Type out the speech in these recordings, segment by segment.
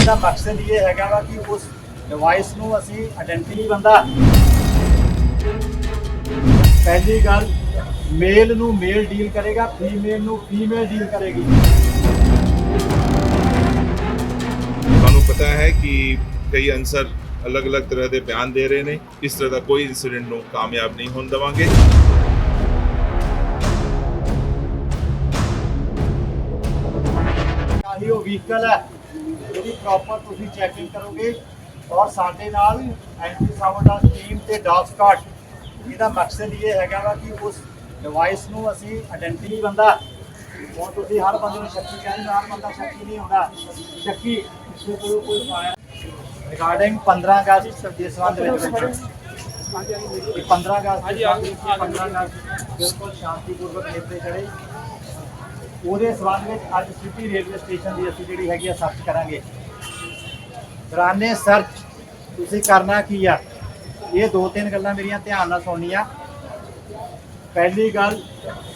ਇਹਦਾ ਮਕਸਦ ਇਹ ਹੈਗਾ ਵਾ ਕਿ ਉਸ ਡਿਵਾਈਸ ਨੂੰ ਅਸੀਂ ਆਇਡੈਂਟੀ ਬੰਦਾ। ਪਹਿਲੀ ਗੱਲ ਮੇਲ ਨੂੰ ਮੇਲ ਡੀਲ ਕਰੇਗਾ ਫੀਮੇਲ ਨੂੰ ਫੀਮੇਲ ਡੀਲ ਕਰੇਗੀ। ਤੁਹਾਨੂੰ ਪਤਾ ਹੈ ਕਿ ਕਈ ਅਨਸਰ ਅਲੱਗ-ਅਲੱਗ ਤਰ੍ਹਾਂ ਦੇ ਬਿਆਨ ਦੇ ਰਹੇ ਨੇ। ਇਸ ਤਰ੍ਹਾਂ ਦਾ ਕੋਈ ਇਨਸੀਡੈਂਟ ਨੂੰ ਕਾਮਯਾਬ ਨਹੀਂ ਹੋਣ ਦੇਵਾਂਗੇ। ਆਹੀ ਉਹ ਵਹੀਕਲ ਹੈ। ਇਹਦੀ ਪ੍ਰੋਪਰ ਤੁਸੀਂ ਚੈਕਿੰਗ ਕਰੋਗੇ ਔਰ ਸਾਡੇ ਨਾਲ ਐਂਟੀ ਸਾਬੋਟਾਜ ਟੀਮ ਤੇ ਡੌਗ ਸਕਾਟ ਇਹਦਾ ਮਕਸਦ ਇਹ ਹੈਗਾ ਵਾ ਕਿ ਉਸ ਡਿਵਾਈਸ ਨੂੰ ਅਸੀਂ ਆਇਡੈਂਟੀ ਬੰਦਾ ਹੁਣ ਤੁਸੀਂ ਹਰ ਬੰਦੇ ਨੂੰ ਸ਼ੱਕੀ ਕਹਿੰਦੇ ਹਰ ਬੰਦਾ ਸ਼ੱਕੀ ਨਹੀਂ ਹੁੰਦਾ। ਸ਼ੱਕੀ ਕਿਸੇ ਕੋਲ ਕੋਈ ਪਾਇਆ ਰਿਗਾਰਡਿੰਗ 15 ਅਗਸਤ ਦੇ ਸੰਬੰਧ ਵਿੱਚ। ਇਹ 15 ਅਗਸਤ ਦੇ ਸੰਬੰਧ ਵਿੱਚ 15 ਅਗਸਤ ਬਿਲਕੁਲ ਸ਼ਾਂਤੀਪੂਰਵਕ ਨੇਪਰੇ ਚੜੇ ਉਹਦੇ ਸਬੰਧ ਵਿੱਚ ਅੱਜ ਸਿਟੀ ਰੇਲਵੇ ਸਟੇਸ਼ਨ ਦੀ ਅਸੀਂ ਜਿਹੜੀ ਹੈਗੀ ਆ ਸਰਚ ਕਰਾਂਗੇ। ਦੌਰਾਨੇ ਸਰਚ ਤੁਸੀਂ ਕਰਨਾ ਕੀ ਆ? ਇਹ ਦੋ ਤਿੰਨ ਗੱਲਾਂ ਮੇਰੀਆਂ ਧਿਆਨ ਨਾਲ ਸੁਣਨੀਆਂ। ਪਹਿਲੀ ਗੱਲ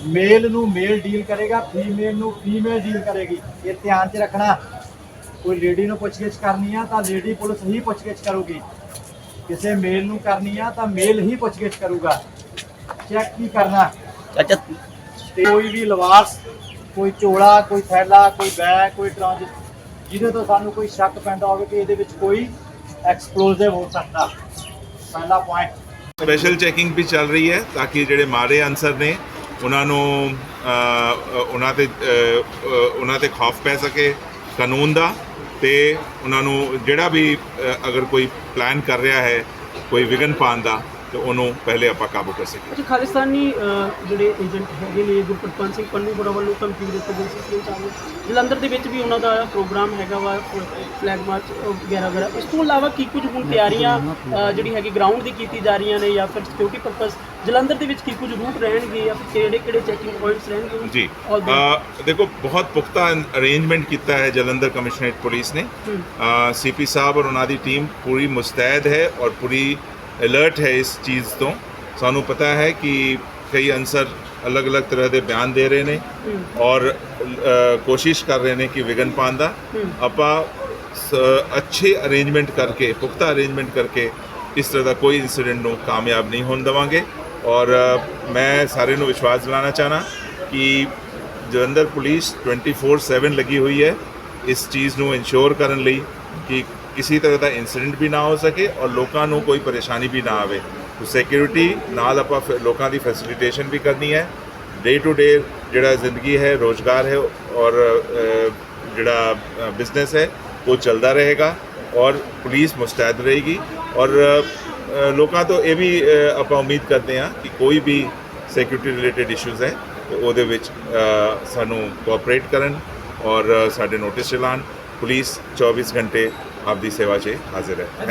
ਮੇਲ ਨੂੰ ਮੇਲ ਡੀਲ ਕਰੇਗਾ ਫੀਮੇਲ ਨੂੰ ਫੀਮੇਲ ਡੀਲ ਕਰੇਗੀ। ਇਹ ਧਿਆਨ 'ਚ ਰੱਖਣਾ। ਕੋਈ ਲੇਡੀ ਨੂੰ ਪੁੱਛਗਿੱਛ ਕਰਨੀ ਆ ਤਾਂ ਲੇਡੀ ਪੁਲਿਸ ਹੀ ਪੁੱਛਗਿੱਛ ਕਰੂਗੀ। ਕਿਸੇ ਮੇਲ ਨੂੰ ਕਰਨੀ ਆ ਤਾਂ ਮੇਲ ਹੀ ਪੁੱਛਗਿੱਛ ਕਰੂਗਾ। ਚੈੱਕ ਕੀ ਕਰਨਾ? ਤੇ ਕੋਈ ਵੀ ਲਿਵਾਸ ਕੋਈ ਚੋਲਾ ਕੋਈ ਥੈਲਾ, ਕੋਈ ਬੈਗ, ਕੋਈ ਟਰਾਂਜ, ਜਿਹਦੇ ਤੋਂ ਸਾਨੂੰ ਕੋਈ ਸ਼ੱਕ ਪੈਂਦਾ ਹੋਵੇ ਕਿ ਇਹਦੇ ਵਿੱਚ ਕੋਈ ਐਕਸਪਲੋਸਿਵ ਹੋ ਸਕਦਾ। ਪਹਿਲਾ ਪੁਆਇੰਟ ਸਪੈਸ਼ਲ ਚੈਕਿੰਗ ਵੀ ਚੱਲ ਰਹੀ ਹੈ ਤਾਂ ਕਿ ਜਿਹੜੇ ਮਾਰੇ ਅਨਸਰ ਨੇ, ਉਹਨਾਂ ਨੂੰ ਉਹਨਾਂ ਤੇ ਉਹਨਾਂ ਤੇ ਖੌਫ ਪੈ ਸਕੇ ਕਾਨੂੰਨ ਦਾ ਤੇ ਉਹਨਾਂ ਨੂੰ ਜਿਹੜਾ ਵੀ ਅਗਰ ਕੋਈ ਪਲਾਨ ਕਰ ਰਿਹਾ ਹੈ, ਕੋਈ ਵਿਗਨ ਪਾਉਣ ਦਾ ਤੇ ਉਹਨੂੰ ਪਹਿਲੇ ਆਪਾਂ ਕਾਬੂ ਕਰ ਸਕੀਏ। ਅੱਛਾ ਖਾਲਿਸਤਾਨੀ ਜਿਹੜੇ ਏਜੰਟ ਹੈਗੇ ਨੇ ਗੁਰਪ੍ਰੀਤ ਸਿੰਘ ਪੰਨੂ ਬੜਾ ਵੱਲੋਂ ਧਮਕੀ ਦਿੱਤੀ ਗਈ ਸੀ ਕਿ ਚਾਹੋ ਜਲੰਧਰ ਦੇ ਵਿੱਚ ਵੀ ਉਹਨਾਂ ਦਾ ਪ੍ਰੋਗਰਾਮ ਹੈਗਾ ਵਾ ਫਲੈਗ ਮਾਰਚ ਵਗੈਰਾ ਵਗੈਰਾ। ਇਸ ਤੋਂ ਇਲਾਵਾ ਕੀ ਕੁਝ ਹੁਣ ਤਿਆਰੀਆਂ ਜਿਹੜੀ ਹੈਗੀ ਗਰਾਊਂਡ ਦੀ ਕੀਤੀ ਜਾ ਰਹੀਆਂ ਨੇ ਜਾਂ ਫਿਰ ਸਿਕਿਉਰਿਟੀ ਪਰਪਸ ਜਲੰਧਰ ਦੇ ਵਿੱਚ ਕੀ ਕੁਝ ਰੂਟ ਰਹਿਣਗੇ ਜਾਂ ਕਿਹੜੇ ਕਿਹੜੇ ਚੈਕਿੰਗ ਪੁਆਇੰਟਸ ਰਹਿਣਗੇ? ਜੀ ਦੇਖੋ ਬਹੁਤ ਪੁਖਤਾ ਅਰੇਂਜਮੈਂਟ ਕੀਤਾ ਹੈ ਜਲੰਧਰ ਕਮਿਸ਼ਨਰੇਟ ਪੁਲਿਸ ਨੇ। ਸੀਪੀ ਸਾਹਿਬ ਔਰ ਉਹਨਾਂ ਦੀ ਟੀਮ ਪੂਰੀ ਮੁਸਤੈਦ ਹੈ ਔਰ ਪੂਰੀ ਅਲਰਟ ਹੈ ਇਸ ਚੀਜ਼ ਤੋਂ ਸਾਨੂੰ ਪਤਾ ਹੈ ਕਿ ਕਈ ਅਨਸਰ ਅਲੱਗ-ਅਲੱਗ ਤਰ੍ਹਾਂ ਦੇ ਬਿਆਨ ਦੇ ਰਹੇ ਨੇ। ਔਰ ਕੋਸ਼ਿਸ਼ ਕਰ ਰਹੇ ਨੇ ਕਿ ਵਿਗਨ ਪਾਉਣ ਦਾ। ਆਪਾਂ ਅੱਛੇ ਅਰੇਂਜਮੈਂਟ ਕਰਕੇ ਪੁਖਤਾ ਅਰੇਂਜਮੈਂਟ ਕਰਕੇ ਇਸ ਤਰ੍ਹਾਂ ਦਾ ਕੋਈ ਇਨਸੀਡੈਂਟ ਨੂੰ ਕਾਮਯਾਬ ਨਹੀਂ ਹੋਣ ਦੇਵਾਂਗੇ ਔਰ ਮੈਂ ਸਾਰੇ ਨੂੰ ਵਿਸ਼ਵਾਸ ਦਿਲਾਣਾ ਚਾਹਨਾ ਕਿ ਜਲੰਧਰ ਪੁਲਿਸ 24/7 ਲੱਗੀ ਹੋਈ ਹੈ ਇਸ ਚੀਜ਼ ਨੂੰ ਇਨਸ਼ੋਰ ਕਰਨ ਲਈ ਕਿ ਕਿਸੇ ਤਰ੍ਹਾਂ ਦਾ ਇਨਸੀਡੈਂਟ ਵੀ ਨਾ ਹੋ ਸਕੇ ਔਰ ਲੋਕਾਂ ਨੂੰ ਕੋਈ ਪਰੇਸ਼ਾਨੀ ਵੀ ਨਾ ਆਵੇ ਸੋ ਸਿਕਿਉਰਿਟੀ ਨਾਲ ਆਪਾਂ ਫਿਰ ਲੋਕਾਂ ਦੀ ਫੈਸਿਲਿਟੇਸ਼ਨ ਵੀ ਕਰਨੀ ਹੈ ਡੇ ਟੂ ਡੇ ਜਿਹੜਾ ਜ਼ਿੰਦਗੀ ਹੈ ਰੋਜ਼ਗਾਰ ਹੈ ਔਰ ਜਿਹੜਾ ਬਿਜ਼ਨਸ ਹੈ ਉਹ ਚੱਲਦਾ ਰਹੇਗਾ ਔਰ ਪੁਲਿਸ ਮੁਸਤੈਦ ਰਹੇਗੀ ਔਰ ਲੋਕਾਂ ਤੋਂ ਇਹ ਵੀ ਆਪਾਂ ਉਮੀਦ ਕਰਦੇ ਹਾਂ ਕਿ ਕੋਈ ਵੀ ਸਿਕਿਉਰਿਟੀ ਰਿਲੇਟਡ ਇਸ਼ੂਜ਼ ਹੈ ਤੇ ਉਹਦੇ ਵਿੱਚ ਸਾਨੂੰ ਕੋਆਪਰੇਟ ਕਰਨ ਔਰ ਸਾਡੇ ਨੋਟਿਸ ਚਲਾਨ ਪੁਲਿਸ 24 ਘੰਟੇ आपली सेवाचे हाजर आहे